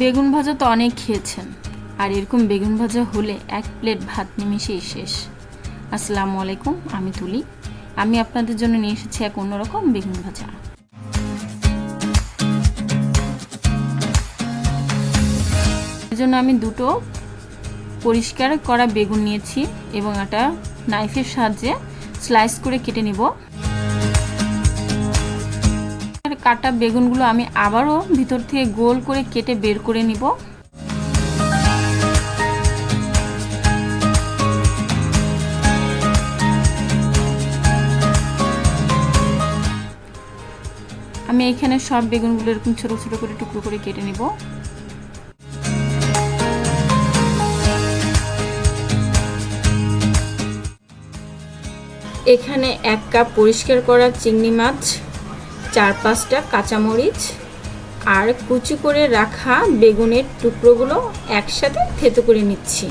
বেগুন ভাজা তো অনেক খেয়েছেন। আর এরকম বেগুন ভাজা হলে এক প্লেট ভাত নিমিশেই শেষ। আসসালামু আলাইকুম, আমি তুলি। আমি আপনাদের জন্য নিয়ে এসেছি এক অন্যরকম বেগুন ভাজা। এর জন্য আমি দুটো পরিষ্কার করা বেগুন নিয়েছি এবং একটা নাইফের সাহায্যে স্লাইস করে কেটে নিব। কাটা বেগুনগুলো আমি আবারও ভিতর থেকে গোল করে কেটে বের করে নিব। আমি এখানে সব বেগুনগুলো এরকম ছোট ছোট করে টুকরো করে কেটে নিব। এখানে এক কাপ পরিষ্কার করা চিংড়ি মাছ। চার পাঁচটা কাঁচামরিচ আর কুচি করে রাখা বেগুনের টুকরোগুলো একসাথে থেতো করে নিচ্ছি।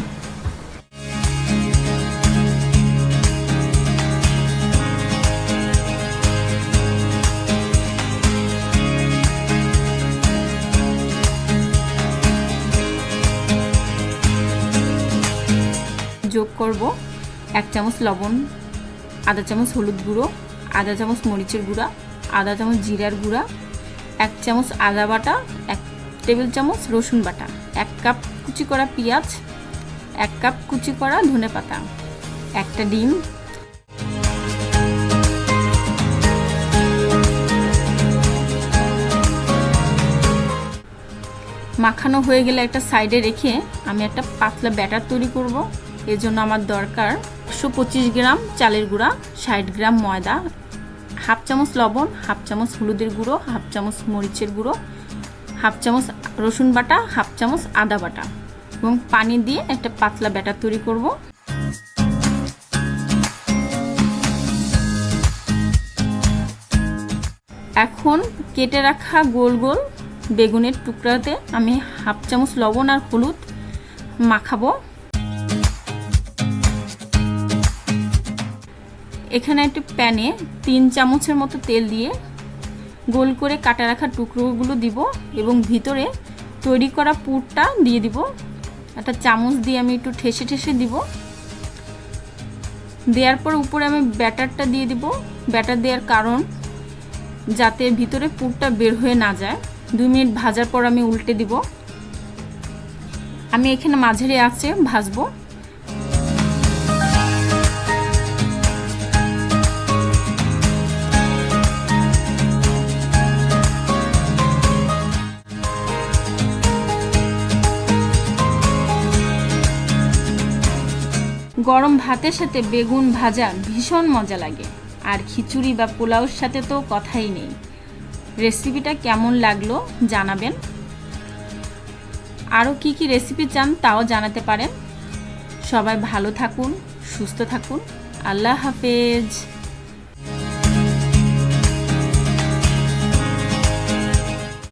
যোগ করব এক চামচ লবণ, আধা চামচ হলুদ গুঁড়ো, আধা চামচ মরিচের গুঁড়া আধা চামচ জিরার গুঁড়া, এক চামচ আদা বাটা, এক টেবিল চামচ রসুন বাটা, এক কাপ কুচি করা পেঁয়াজ, এক কাপ কুচি করা ধনে পাতা, একটা ডিম। মাখানো হয়ে গেলে একটা সাইডে রেখে আমি একটা পাতলা ব্যাটার তৈরি করব। এর জন্য আমার দরকার একশো পঁচিশ গ্রাম চালের গুঁড়া, ষাট গ্রাম ময়দা হাফ চামচ লবণ, হাফ চামচ হলুদের গুঁড়ো, হাফ চামচ মরিচের গুঁড়ো, হাফ চামচ রসুন বাটা, হাফ চামচ আদা বাটা এবং পানি দিয়ে একটা পাতলা ব্যাটার তৈরি করব। এখন কেটে রাখা গোল গোল বেগুনের টুকরাতে আমি হাফ চামচ লবণ আর হলুদ মাখাবো। এখানে একটি প্যানে তিন চামচের মতো তেল দিয়ে গোল করে কাটা রাখা টুকরোগুলো দিব এবং ভিতরে তৈরি করা পুরটা দিয়ে দিব। একটা চামচ দিয়ে আমি একটু ঠেসে ঠেসে দিব। দেওয়ার পর উপরে আমি ব্যাটারটা দিয়ে দিব। ব্যাটার দেওয়ার কারণ যাতে ভিতরে পুরটা বের হয়ে না যায়। দুই মিনিট ভাজার পর আমি উল্টে দিব। আমি এখানে মাঝারি আছে ভাজবো। গরম ভাতের সাথে বেগুন ভাজা ভীষণ মজা লাগে। আর খিচুড়ি বা পোলাওর সাথে তো কথাই নেই। রেসিপিটা কেমন লাগল জানাবেন। আরও কি কি রেসিপি চান তাও জানাতে পারেন। সবাই ভালো থাকুন, সুস্থ থাকুন। আল্লাহ হাফেজ।